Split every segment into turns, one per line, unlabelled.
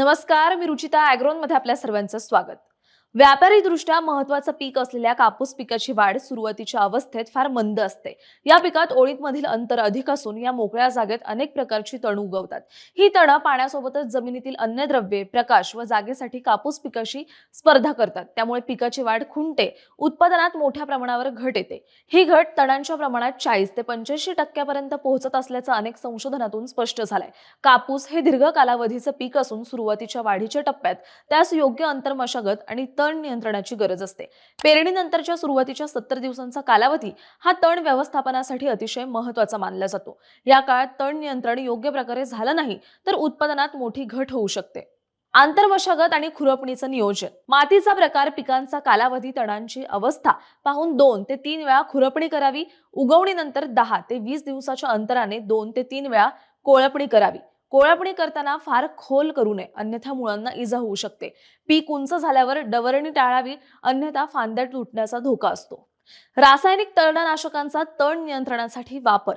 नमस्कार मी रुचिता मध्ये आपल्या सर्वांचं स्वागत. व्यापारी दृष्ट्या महत्वाचं पीक असलेल्या कापूस पिकाची वाढ सुरुवातीच्या अवस्थेत फार मंद असते. या पिकात ओळीतमधील अंतर अधिक असून या मोकळ्या जागेत अनेक प्रकारची तण उगवतात. ही तण पाण्यासोबतच जमिनीतील अन्नद्रव्ये प्रकाश व जागेसाठी कापूस पिकाशी स्पर्धा करतात. त्यामुळे पिकाची वाढ खुंटे उत्पादनात मोठ्या प्रमाणावर घट येते. ही घट तणांच्या प्रमाणात चाळीस ते पंच्याऐंशी टक्क्यापर्यंत पोहोचत असल्याचं अनेक संशोधनातून स्पष्ट झालंय. कापूस हे दीर्घ कालावधीचं पीक असून सुरुवातीच्या वाढीच्या टप्प्यात त्यास योग्य अंतर मशागत आणि तण नियंत्रणाची गरज असते. पेरणीनंतरच्या सुरुवातीच्या सत्तर दिवसांचा कालावधी हा तण व्यवस्थापनासाठी अतिशय महत्त्वाचा मानला जातो. या काळात तण नियंत्रण योग्य प्रकारे झालं नाही तर उत्पादनात मोठी घट होऊ शकते. आंतरमशागत आणि खुरपणीचं नियोजन. मातीचा प्रकार पिकांचा कालावधी तणांची अवस्था पाहून दोन ते तीन वेळा खुरपणी करावी. उगवणीनंतर दहा ते वीस दिवसाच्या अंतराने दोन ते तीन वेळा कोळपणी करावी. कोळपणी करताना फार खोल करू नये. अन्यथा मुळांना इजा होऊ शकते. पीक उंच झाल्यावर डवरणी टाळावी अन्यथा फांद्या तुटण्याचा धोका असतो. रासायनिक तणनाशकांचा तण नियंत्रणासाठी वापर.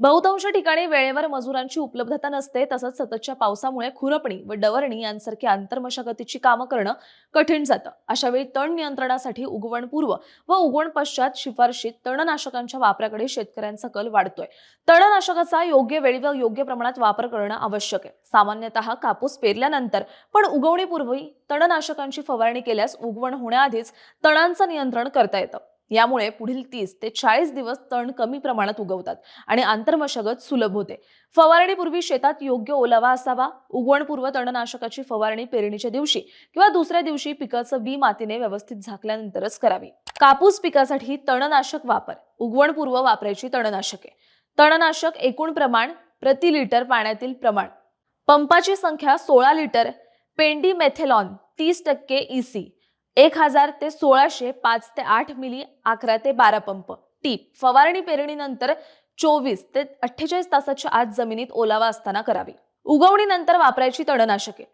बहुतांश ठिकाणी वेळेवर मजुरांची उपलब्धता नसते तसंच सततच्या पावसामुळे खुरपणी व डवरणी यांसारख्या आंतरमशागतीची कामं करणं कठीण जातं. अशावेळी तण नियंत्रणासाठी उगवणपूर्व व उगवण पश्चात शिफारशीत तणनाशकांच्या वापराकडे शेतकऱ्यांचा कल वाढतोय. तणनाशकाचा योग्य वेळी व योग्य प्रमाणात वापर करणं आवश्यक आहे. सामान्यतः कापूस पेरल्यानंतर पण उगवणीपूर्वी तणनाशकांची फवारणी केल्यास उगवण होण्याआधीच तणांचं नियंत्रण करता येतं. यामुळे पुढील तीस ते चाळीस दिवस तण कमी प्रमाणात उगवतात आणि आंतरमशागत सुलभ होते. फवारणीपूर्वी शेतात योग्य ओलावा असावा उगवणपूर्व तणनाशकाची फवारणी पेरणीच्या दिवशी किंवा दुसऱ्या दिवशी पिकाचं बी मातीने व्यवस्थित झाकल्यानंतरच करावी. कापूस पिकासाठी तणनाशक वापर उगवणपूर्व वापरायची तणनाशके. तणनाशक एकूण प्रमाण प्रति लिटर पाण्यातील प्रमाण. पंपाची संख्या सोळा लिटर पेंडी मेथेलॉन तीस टक्के इसी एक हजार ते सोळाशे पाच ते आठ मिली अकरा ते बारा पंप. टीप फवारणी पेरणीनंतर चोवीस ते अठ्ठेचाळीस तासाच्या आत जमिनीत ओलावा असताना करावी. उगवणीनंतर वापरायची तणनाशके.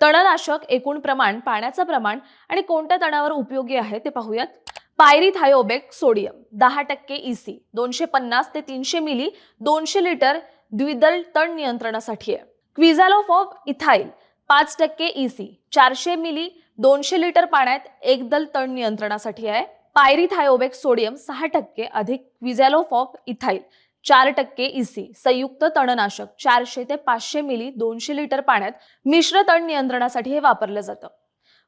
तणनाशक एकूण प्रमाण पाण्याचं प्रमाण आणि कोणत्या तणावर उपयोगी आहे ते पाहूयात. पायरीथायोबेक सोडियम दहा टक्के इसी दोनशे पन्नास ते तीनशे मिली दोनशे लिटर द्विदल तण नियंत्रणासाठी आहे. क्विझालोफ ऑफ इथाईल पाच टक्के ईसी चारशे मिली दोनशे लिटर पाण्यात एकदल तण नियंत्रणासाठी आहे. पायरीथायोबेक सोडियम सहा टक्के अधिक विझॅलोफॉप इथाईल चार टक्के इसी संयुक्त तणनाशक चारशे ते पाचशे मिली दोनशे लिटर पाण्यात मिश्र तण नियंत्रणासाठी हे वापरलं जातं.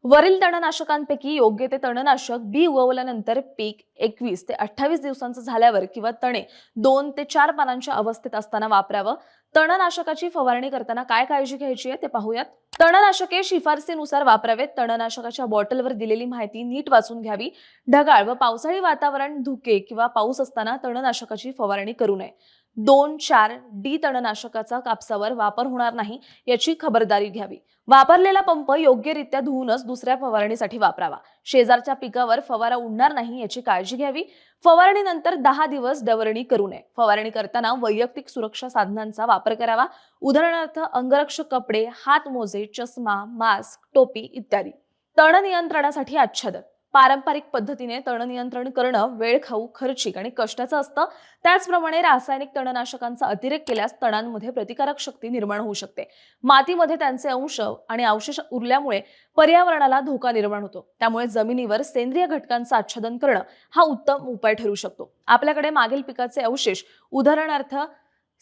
वरील तणनाशकांपैकी योग्य ते तणनाशक बी उगवल्यानंतर पीक एकवीस ते अठ्ठावीस दिवसांचं झाल्यावर किंवा तणे दोन ते चार पानांच्या अवस्थेत असताना वापरावं. तणनाशकाची फवारणी करताना काय काळजी घ्यायची आहे ते पाहूयात. तणनाशके शिफारसीनुसार वापरावेत. तणनाशकाच्या बॉटलवर दिलेली माहिती नीट वाचून घ्यावी. ढगाळ व पावसाळी वातावरण धुके किंवा पाऊस असताना तणनाशकाची फवारणी करू नये. दोन चार डी तणनाशकाचा कापसावर वापर होणार नाही याची खबरदारी घ्यावी. वापरलेला पंप योग्यरित्या धुवूनच दुसऱ्या फवारणीसाठी वापरावा. शेजारच्या पिकावर फवारा उडणार नाही याची काळजी घ्यावी. फवारणीनंतर दहा दिवस डवरणी करू नये. फवारणी करताना वैयक्तिक सुरक्षा साधनांचा वापर करावा. उदाहरणार्थ अंगरक्षक कपडे हात मोजे चष्मा मास्क टोपी इत्यादी. तण नियंत्रणासाठी आच्छादन. पारंपरिक पद्धतीने तण नियंत्रण करणं वेळ खाऊ खर्चिक आणि कष्टाचं असतं. त्याचप्रमाणे रासायनिक तणनाशकांचा अतिरेक केल्यास तणांमध्ये प्रतिकारक शक्ती निर्माण होऊ शकते. मातीमध्ये त्यांचे अंश आणि अवशेष उरल्यामुळे पर्यावरणाला धोका निर्माण होतो. त्यामुळे जमिनीवर सेंद्रिय घटकांचं आच्छादन करणं हा उत्तम उपाय ठरू शकतो. आपल्याकडे मागील पिकाचे अवशेष उदाहरणार्थ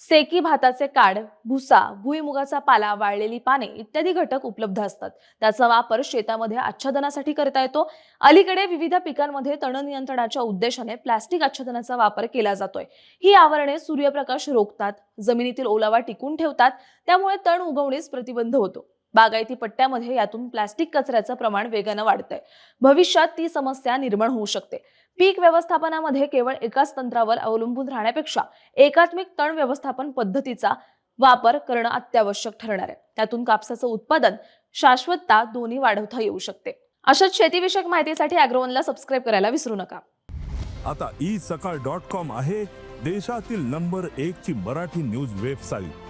सेकी भाताचे काड भुसा भुईमुगाचा पाला वाळलेली पाने इत्यादी घटक उपलब्ध असतात. त्याचा वापर शेतामध्ये आच्छादनासाठी करता येतो. अलीकडे विविध पिकांमध्ये तण नियंत्रणाच्या उद्देशाने प्लास्टिक आच्छादनाचा वापर केला जातोय. ही आवरणे सूर्यप्रकाश रोखतात जमिनीतील ओलावा टिकून ठेवतात त्यामुळे तण उगवणीस प्रतिबंध होतो. बागायती पट्ट्यामध्ये यातून प्लास्टिक कचऱ्याचं प्रमाण वेगानं वाढतंय. भविष्यात ती समस्या निर्माण होऊ शकते. पीक व्यवस्थापनामध्ये केवळ एकाच तंत्रावर अवलंबून राहण्यापेक्षा एकात्मिक तण व्यवस्थापन पद्धतीचा वापर करणं अत्यावश्यक ठरणार आहे. त्यातून कापसाचं उत्पादन शाश्वतता दोन्ही वाढवता येऊ शकते. अशाच शेतीविषयक माहितीसाठी अॅग्रोवनला सबस्क्राईब करायला विसरू नका.
आता ई सकाळ डॉट कॉम आहे देशातील नंबर एक ची मराठी न्यूज वेबसाईट.